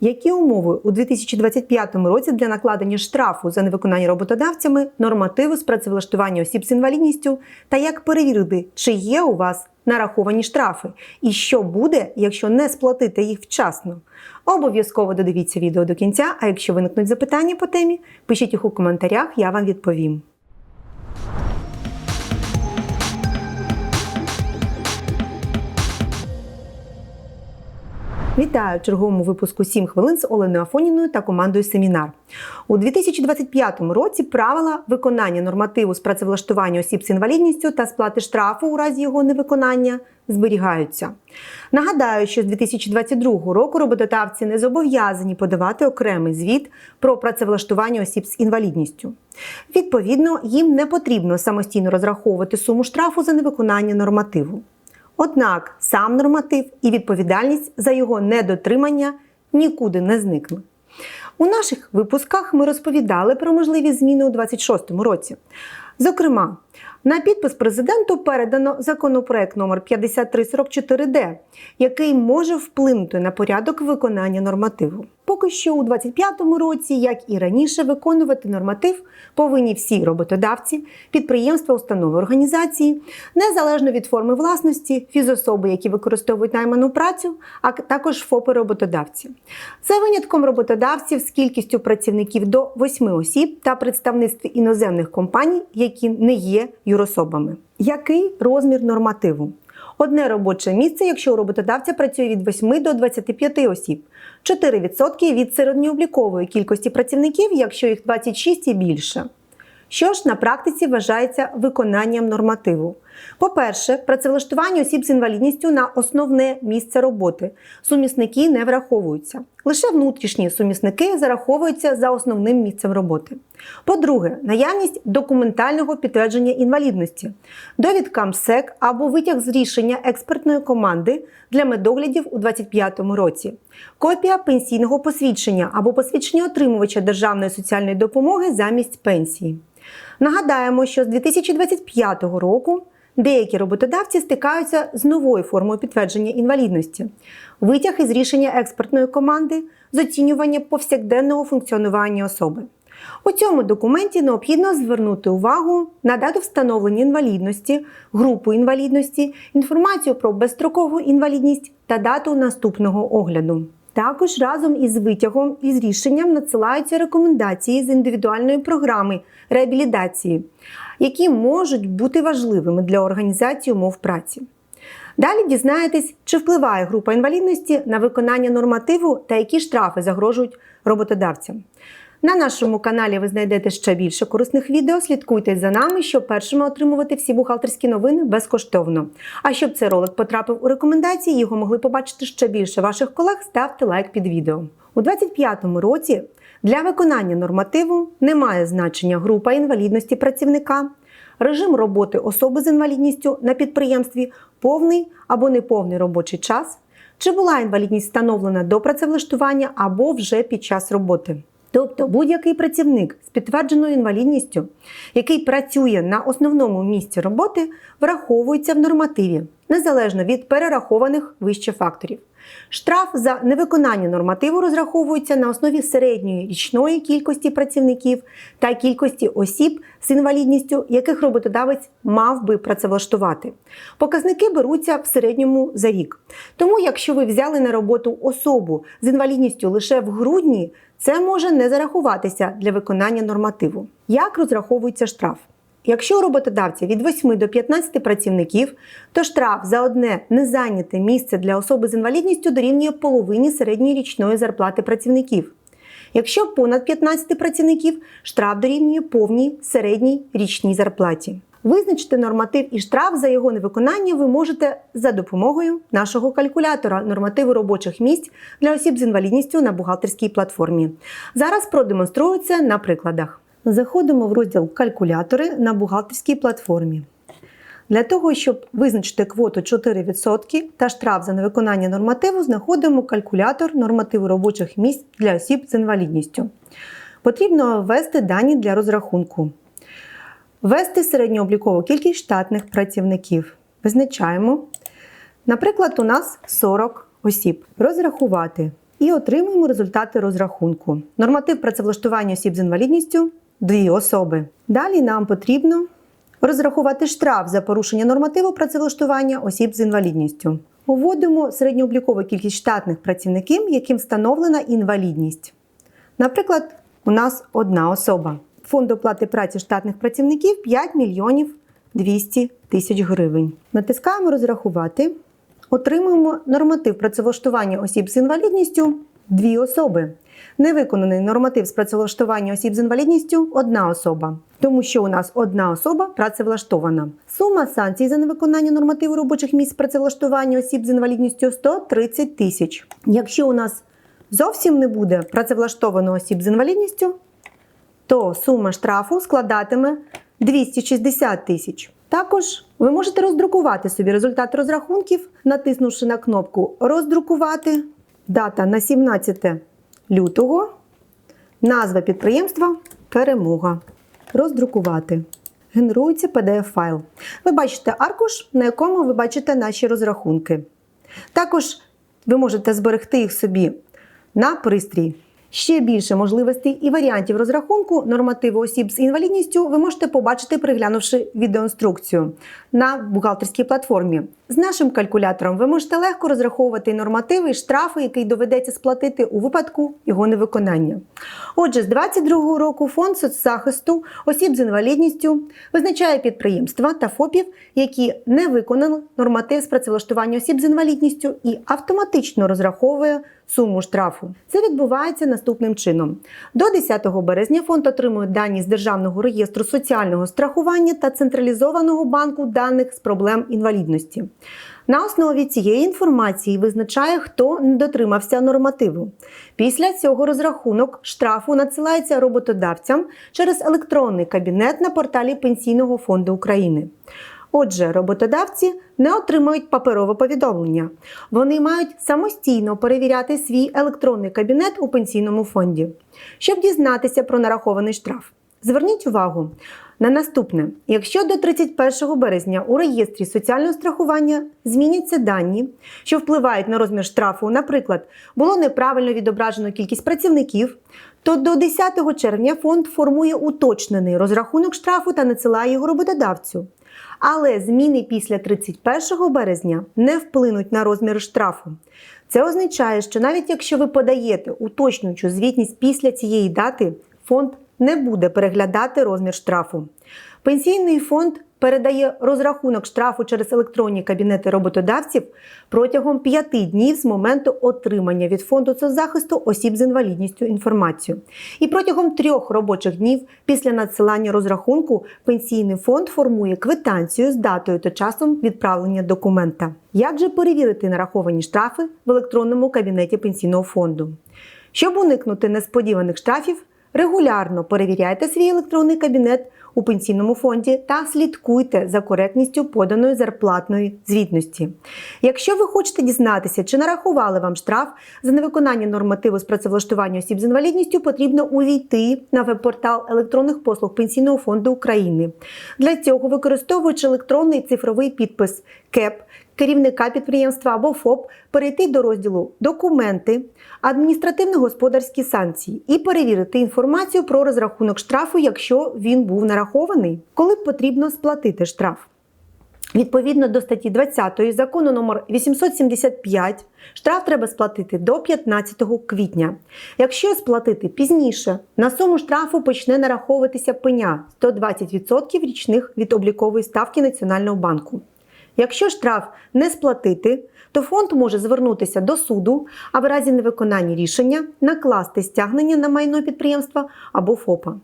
Які умови у 2025 році для накладення штрафу за невиконання роботодавцями, нормативи з працевлаштування осіб з інвалідністю та як перевірити, чи є у вас нараховані штрафи, і що буде, якщо не сплатити їх вчасно? Обов'язково додивіться відео до кінця. А якщо виникнуть запитання по темі, пишіть їх у коментарях, я вам відповім. Вітаю в черговому випуску «7 хвилин з Оленою Афоніною та командою Семінар. У 2025 році правила виконання нормативу з працевлаштування осіб з інвалідністю та сплати штрафу у разі його невиконання зберігаються. Нагадаю, що з 2022 року роботодавці не зобов'язані подавати окремий звіт про працевлаштування осіб з інвалідністю. Відповідно, їм не потрібно самостійно розраховувати суму штрафу за невиконання нормативу. Однак сам норматив і відповідальність за його недотримання нікуди не зникне. У наших випусках ми розповідали про можливі зміни у 2026 році. Зокрема, на підпис президенту передано законопроект номер 5344Д, який може вплинути на порядок виконання нормативу. Поки що у 2025 році, як і раніше, виконувати норматив повинні всі роботодавці, підприємства, установи організації, незалежно від форми власності, фізособи, які використовують найману працю, а також ФОПи роботодавці. За винятком роботодавців з кількістю працівників до 8 осіб та представництв іноземних компаній, які не є юрособами. Який розмір нормативу? Одне робоче місце, якщо у роботодавця працює від 8 до 25 осіб, 4% від середньооблікової кількості працівників, якщо їх 26 і більше. Що ж на практиці вважається виконанням нормативу? По-перше, працевлаштування осіб з інвалідністю на основне місце роботи. Сумісники не враховуються. Лише внутрішні сумісники зараховуються за основним місцем роботи. По-друге, наявність документального підтвердження інвалідності, довідка МСЕК або витяг з рішення експертної команди для медоглядів у 2025 році, копія пенсійного посвідчення або посвідчення отримувача державної соціальної допомоги замість пенсії. Нагадаємо, що з 2025 року деякі роботодавці стикаються з новою формою підтвердження інвалідності, витяг із рішення експертної команди з оцінювання повсякденного функціонування особи. У цьому документі необхідно звернути увагу на дату встановлення інвалідності, групу інвалідності, інформацію про безстрокову інвалідність та дату наступного огляду. Також разом із витягом із рішенням надсилаються рекомендації з індивідуальної програми реабілітації, які можуть бути важливими для організації умов праці. Далі дізнаєтесь, чи впливає група інвалідності на виконання нормативу та які штрафи загрожують роботодавцям. На нашому каналі ви знайдете ще більше корисних відео. Слідкуйте за нами, щоб першими отримувати всі бухгалтерські новини безкоштовно. А щоб цей ролик потрапив у рекомендації, його могли побачити ще більше ваших колег, ставте лайк під відео. У 2025 році для виконання нормативу немає значення група інвалідності працівника, режим роботи особи з інвалідністю на підприємстві, повний або неповний робочий час, чи була інвалідність встановлена до працевлаштування або вже під час роботи. Тобто будь-який працівник з підтвердженою інвалідністю, який працює на основному місці роботи, враховується в нормативі, незалежно від перерахованих вище факторів. Штраф за невиконання нормативу розраховується на основі середньої річної кількості працівників та кількості осіб з інвалідністю, яких роботодавець мав би працевлаштувати. Показники беруться в середньому за рік. Тому, якщо ви взяли на роботу особу з інвалідністю лише в грудні, це може не зарахуватися для виконання нормативу. Як розраховується штраф? Якщо у роботодавця від 8 до 15 працівників, то штраф за одне незайняте місце для особи з інвалідністю дорівнює половині середньої річної зарплати працівників. Якщо понад 15 працівників, штраф дорівнює повній середній річній зарплаті. Визначити норматив і штраф за його невиконання ви можете за допомогою нашого калькулятора нормативу робочих місць для осіб з інвалідністю на бухгалтерській платформі. Зараз продемонструю це на прикладах. Заходимо в розділ Калькулятори на бухгалтерській платформі. Для того, щоб визначити квоту 4% та штраф за невиконання нормативу, знаходимо калькулятор нормативу робочих місць для осіб з інвалідністю. Потрібно ввести дані для розрахунку. Ввести середньооблікову кількість штатних працівників. Визначаємо. Наприклад, у нас 40 осіб. Розрахувати і отримуємо результати розрахунку. Норматив працевлаштування осіб з інвалідністю дві особи. Далі нам потрібно розрахувати штраф за порушення нормативу працевлаштування осіб з інвалідністю. Вводимо середньооблікову кількість штатних працівників, яким встановлена інвалідність. Наприклад, у нас одна особа. Фонд оплати праці штатних працівників 5 мільйонів 200 тисяч гривень. Натискаємо розрахувати. Отримуємо норматив працевлаштування осіб з інвалідністю дві особи. Невиконаний норматив з працевлаштування осіб з інвалідністю одна особа, тому що у нас одна особа працевлаштована. Сума санкцій за невиконання нормативу робочих місць працевлаштування осіб з інвалідністю 130 тисяч. Якщо у нас зовсім не буде працевлаштовано осіб з інвалідністю, то сума штрафу складатиме 260 тисяч. Також ви можете роздрукувати собі результат розрахунків, натиснувши на кнопку Роздрукувати. Дата на 17 лютого. Назва підприємства Перемога. Роздрукувати. Генерується PDF-файл. Ви бачите аркуш, на якому ви бачите наші розрахунки. Також ви можете зберегти їх собі на пристрій. Ще більше можливостей і варіантів розрахунку нормативу осіб з інвалідністю ви можете побачити, приглянувши відеоінструкцію на бухгалтерській платформі. З нашим калькулятором ви можете легко розраховувати нормативи і штрафи, який доведеться сплатити у випадку його невиконання. Отже, з 2022 року фонд соцзахисту осіб з інвалідністю визначає підприємства та ФОПів, які не виконали норматив з працевлаштування осіб з інвалідністю і автоматично розраховує суму штрафу. Це відбувається наступним чином. До 10 березня фонд отримує дані з Державного реєстру соціального страхування та централізованого банку даних з проблем інвалідності. На основі цієї інформації визначає, хто не дотримався нормативу. Після цього розрахунок штрафу надсилається роботодавцям через електронний кабінет на порталі Пенсійного фонду України. Отже, роботодавці не отримують паперове повідомлення. Вони мають самостійно перевіряти свій електронний кабінет у пенсійному фонді, щоб дізнатися про нарахований штраф. Зверніть увагу на наступне: якщо до 31 березня у реєстрі соціального страхування зміняться дані, що впливають на розмір штрафу, наприклад, було неправильно відображено кількість працівників, то до 10 червня фонд формує уточнений розрахунок штрафу та надсилає його роботодавцю. Але зміни після 31 березня не вплинуть на розмір штрафу. Це означає, що навіть якщо ви подаєте уточнюючу звітність після цієї дати, фонд не буде переглядати розмір штрафу. Пенсійний фонд передає розрахунок штрафу через електронні кабінети роботодавців протягом 5 днів з моменту отримання від фонду соцзахисту осіб з інвалідністю інформацію. І протягом трьох робочих днів після надсилання розрахунку пенсійний фонд формує квитанцію з датою та часом відправлення документа. Як же перевірити нараховані штрафи в електронному кабінеті пенсійного фонду? Щоб уникнути несподіваних штрафів, регулярно перевіряйте свій електронний кабінет у пенсійному фонді та слідкуйте за коректністю поданої зарплатної звітності. Якщо ви хочете дізнатися, чи нарахували вам штраф за невиконання нормативу з працевлаштування осіб з інвалідністю, потрібно увійти на веб-портал електронних послуг Пенсійного фонду України. Для цього, використовуючи електронний цифровий підпис КЕП, керівника підприємства або ФОП перейти до розділу Документи, адміністративно-господарські санкції і перевірити інформацію про розрахунок штрафу, якщо він був нарахований, коли потрібно сплатити штраф. Відповідно до статті 20 закону номер 875 штраф треба сплатити до 15 квітня. Якщо сплатити пізніше, на суму штрафу почне нараховуватися пеня 120% річних від облікової ставки Національного банку. Якщо штраф не сплатити, то фонд може звернутися до суду, а в разі невиконання рішення накласти стягнення на майно підприємства або ФОПа.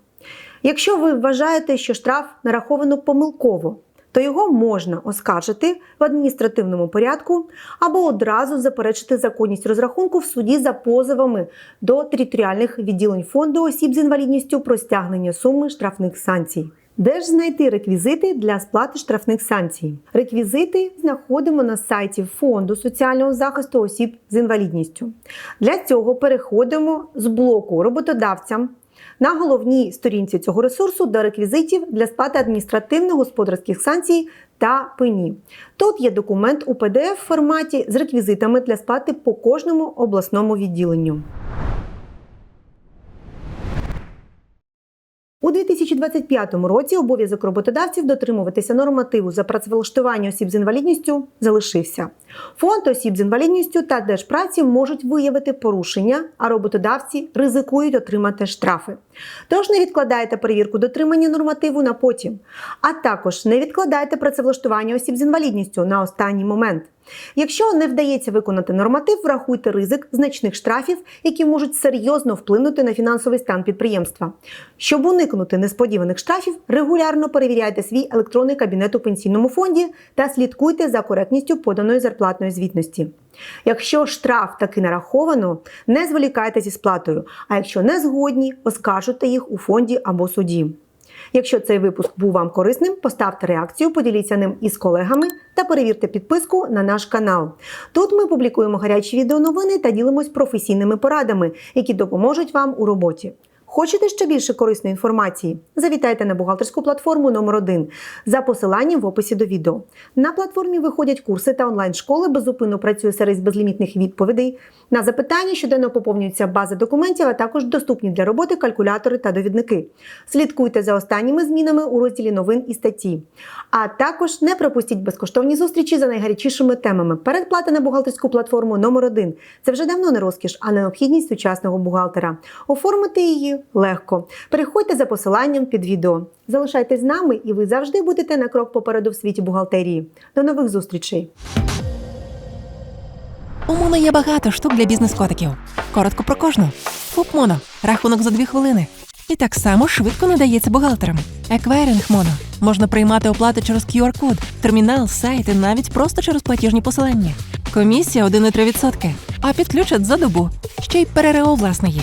Якщо ви вважаєте, що штраф нараховано помилково, то його можна оскаржити в адміністративному порядку або одразу заперечити законність розрахунку в суді за позовами до територіальних відділень фонду осіб з інвалідністю про стягнення суми штрафних санкцій. Де ж знайти реквізити для сплати штрафних санкцій? Реквізити знаходимо на сайті Фонду соціального захисту осіб з інвалідністю. Для цього переходимо з блоку роботодавцям на головній сторінці цього ресурсу до реквізитів для сплати адміністративно-господарських санкцій та пені. Тут є документ у pdf форматі з реквізитами для сплати по кожному обласному відділенню. У 2025 році обов'язок роботодавців дотримуватися нормативу за працевлаштування осіб з інвалідністю залишився. Фонд осіб з інвалідністю та держпраці можуть виявити порушення, а роботодавці ризикують отримати штрафи. Тож не відкладайте перевірку дотримання нормативу на потім, а також не відкладайте працевлаштування осіб з інвалідністю на останній момент. Якщо не вдається виконати норматив, врахуйте ризик значних штрафів, які можуть серйозно вплинути на фінансовий стан підприємства. Щоб уникнути несподіваних штрафів, регулярно перевіряйте свій електронний кабінет у пенсійному фонді та слідкуйте за коректністю поданої зарплатної звітності. Якщо штраф таки нараховано, не зволікайте зі сплатою. А якщо не згодні, оскаржуйте їх у фонді або суді. Якщо цей випуск був вам корисним, поставте реакцію, поділіться ним із колегами та перевірте підписку на наш канал. Тут ми публікуємо гарячі відеоновини та ділимось професійними порадами, які допоможуть вам у роботі. Хочете ще більше корисної інформації? Завітайте на бухгалтерську платформу номер 1 за посиланням в описі до відео. На платформі виходять курси та онлайн-школи, безупинно працює сервіс безлімітних відповідей. На запитання щоденно поповнюється база документів, а також доступні для роботи калькулятори та довідники. Слідкуйте за останніми змінами у розділі новин і статті. А також не пропустіть безкоштовні зустрічі за найгарячішими темами. Передплата на бухгалтерську платформу номер 1 Це вже давно не розкіш, а необхідність сучасного бухгалтера. Оформити її легко. Переходьте за посиланням під відео. Залишайтесь з нами, і ви завжди будете на крок попереду в світі бухгалтерії. До нових зустрічей! У Моно є багато штук для бізнес-котиків. Коротко про кожну. ФУП Моно. Рахунок за дві хвилини. І так само швидко надається бухгалтерам. Еквайринг Моно. Можна приймати оплати через QR-код, термінал, сайт і навіть просто через платіжні посилання. Комісія 1,3%. А підключать за добу. Ще й ПРРО власне є.